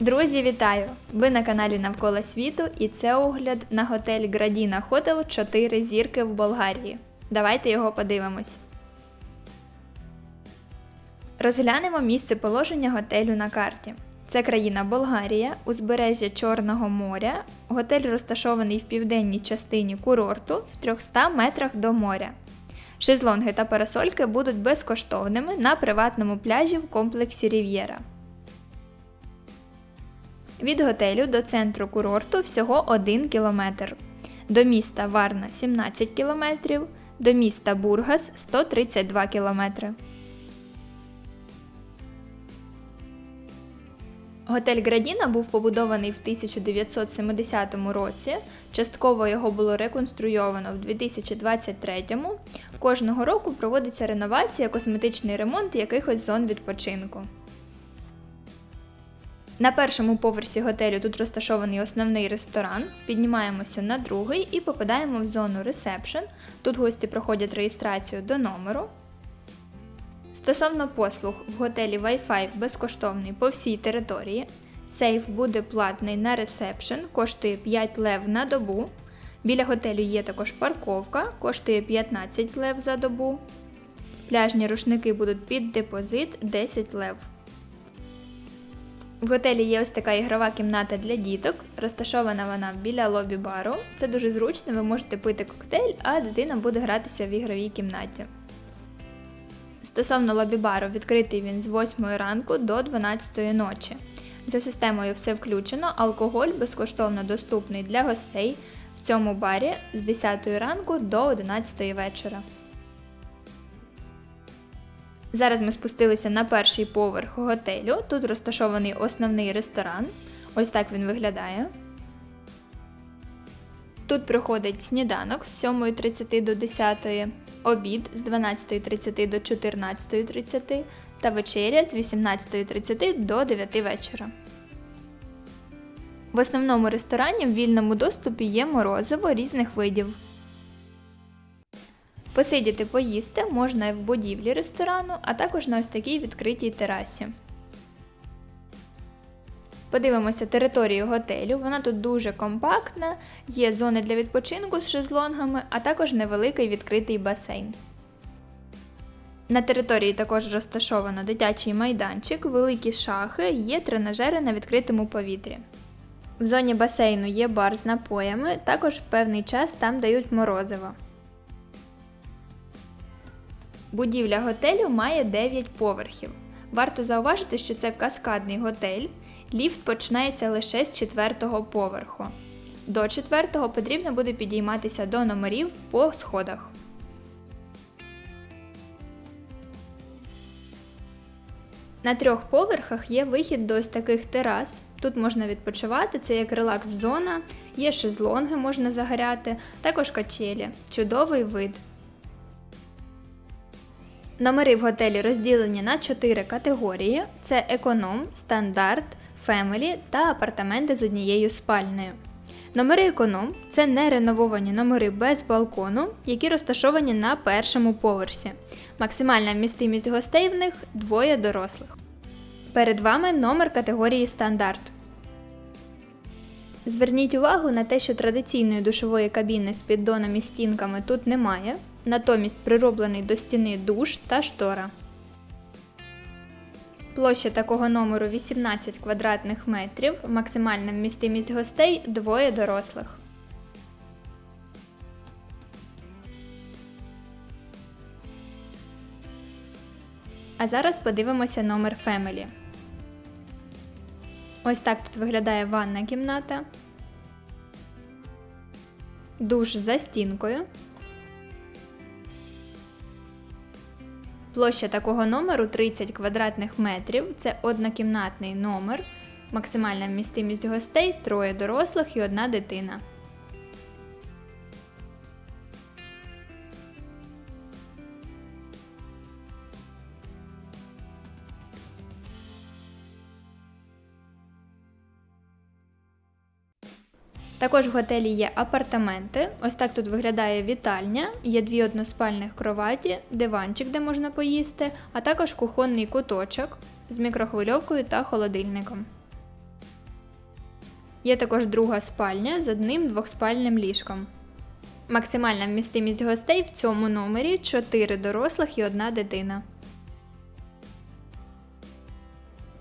Друзі, вітаю! Ви на каналі Навколо світу і це огляд на готель Градіна Хотел 4 зірки в Болгарії. Давайте його подивимось. Розглянемо місце положення готелю на карті. Це країна Болгарія, узбережжя Чорного моря. Готель розташований в південній частині курорту в 300 метрах до моря. Шезлонги та парасольки будуть безкоштовними на приватному пляжі в комплексі Рів'єра. Від готелю до центру курорту всього 1 кілометр. До міста Варна 17 кілометрів, до міста Бургас 132 кілометри. Готель Градіна був побудований в 1970 році. Частково його було реконструйовано в 2023. Кожного року проводиться реновація, косметичний ремонт якихось зон відпочинку. На першому поверсі готелю тут розташований основний ресторан. Піднімаємося на другий і попадаємо в зону ресепшн. Тут гості проходять реєстрацію до номеру. Стосовно послуг, в готелі Wi-Fi безкоштовний по всій території. Сейф буде платний на ресепшн, коштує 5 лев на добу. Біля готелю є також парковка, коштує 15 лев за добу. Пляжні рушники будуть під депозит 10 лев. В готелі є ось така ігрова кімната для діток. Розташована вона біля лобі бару. Це дуже зручно, ви можете пити коктейль, а дитина буде гратися в ігровій кімнаті. Стосовно лобі-бару, відкритий він з 8 ранку до 12 ночі. За системою все включено, алкоголь безкоштовно доступний для гостей в цьому барі з 10 ранку до 11 вечора. Зараз ми спустилися на перший поверх готелю. Тут розташований основний ресторан. Ось так він виглядає. Тут проходить сніданок з 7.30 до 10, обід з 12.30 до 14.30 та вечеря з 18.30 до 9 вечора. В основному ресторані в вільному доступі є морозиво різних видів. Посидіти поїсти можна і в будівлі ресторану, а також на ось такій відкритій терасі. Подивимося територію готелю. Вона тут дуже компактна, є зони для відпочинку з шезлонгами, а також невеликий відкритий басейн. На території також розташовано дитячий майданчик, великі шахи, є тренажери на відкритому повітрі. В зоні басейну є бар з напоями, також в певний час там дають морозиво. Будівля готелю має 9 поверхів. Варто зауважити, що це каскадний готель. Ліфт починається лише з 4 поверху. До 4 потрібно буде підійматися до номерів по сходах. На трьох поверхах є вихід до ось таких терас. Тут можна відпочивати, це як релакс-зона, є шезлонги, можна загоряти, також качелі. Чудовий вид. Номери в готелі розділені на 4 категорії: це економ, стандарт, фемелі та апартаменти з однією спальнею. Номери економ це неренововані номери без балкону, які розташовані на першому поверсі. Максимальна вмістимість гостей в них двоє дорослих. Перед вами номер категорії стандарт. Зверніть увагу на те, що традиційної душової кабіни з піддоном і стінками тут немає, натомість прироблений до стіни душ та штора. Площа такого номеру 18 квадратних метрів, максимальна вмістимість гостей двоє дорослих. А зараз подивимося номер Family. Ось так тут виглядає ванна кімната. Душ за стінкою. Площа такого номеру 30 квадратних метрів. Це однокімнатний номер. Максимальна вмістимість гостей троє дорослих і одна дитина. Також в готелі є апартаменти. Ось так тут виглядає вітальня, є дві односпальних кроваті, диванчик, де можна поїсти, а також кухонний куточок з мікрохвильовкою та холодильником. Є також друга спальня з одним двохспальним ліжком. Максимальна вмістимість гостей в цьому номері 4 дорослих і одна дитина.